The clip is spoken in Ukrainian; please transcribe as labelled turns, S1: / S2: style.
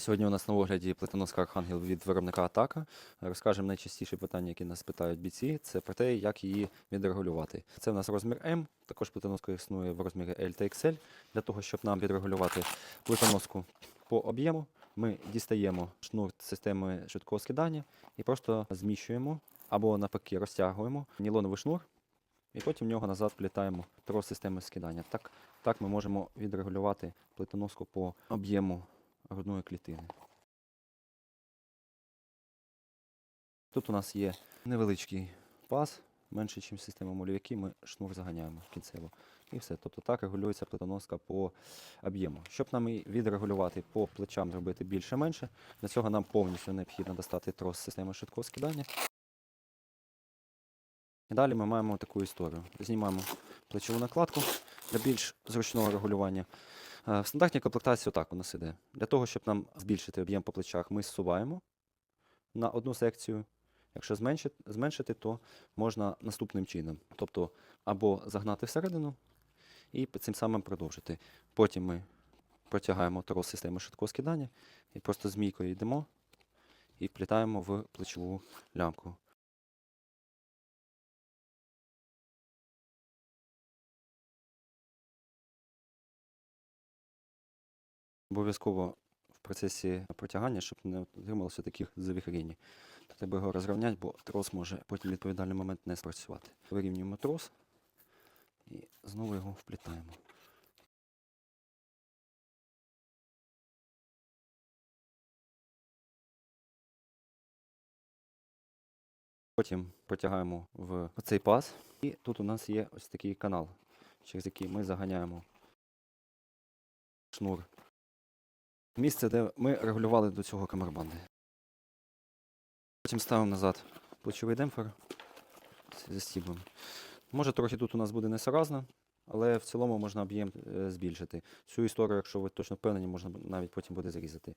S1: Сьогодні у нас на огляді плитоноска Архангел від виробника Атака. Розкажемо найчастіші питання, які нас питають бійці. Це про те, як її відрегулювати. Це в нас розмір М, також плитоноска існує в розмірі L та XL. Для того, щоб нам відрегулювати плитоноску по об'єму, ми дістаємо шнур системи швидкого скидання і просто зміщуємо або навпаки розтягуємо нілоновий шнур, і потім в нього назад вплітаємо трос системи скидання. Так, так ми можемо відрегулювати плитоноску по об'єму грудної клітини. Тут у нас є невеличкий паз, менший, ніж система який ми шнур заганяємо кінцево. І все. Тобто так регулюється плитоноска по об'єму. Щоб нам відрегулювати по плечам, зробити більше-менше, для цього нам повністю необхідно достати трос системи швидкого скидання. І далі ми маємо таку історію. Знімаємо плечову накладку для більш зручного регулювання. Е, В стандартній комплектації отак у нас іде. Для того, щоб нам збільшити об'єм по плечах, ми зсуваємо на одну секцію. Якщо зменшити, зменшити, то можна наступним чином. Тобто або загнати всередину і цим самим продовжити. Потім ми протягаємо трос системи швидкого скидання і просто змійкою йдемо і вплітаємо в плечову лямку. Обов'язково в процесі протягання, щоб не отрималося таких завіхрінь. Треба його розрівняти, бо трос може потім відповідальний момент не спрацювати. Вирівнюємо трос і знову його вплітаємо. Потім протягаємо в цей паз, і тут у нас є ось такий канал, через який ми заганяємо шнур місце, де ми регулювали до цього камербанди. Потім ставимо назад плечовий демпфер, застібуємо. Може, трохи тут у нас буде несоразно, але в цілому можна об'єм е, збільшити. Цю історію, якщо ви точно впевнені, можна навіть потім буде зрізати.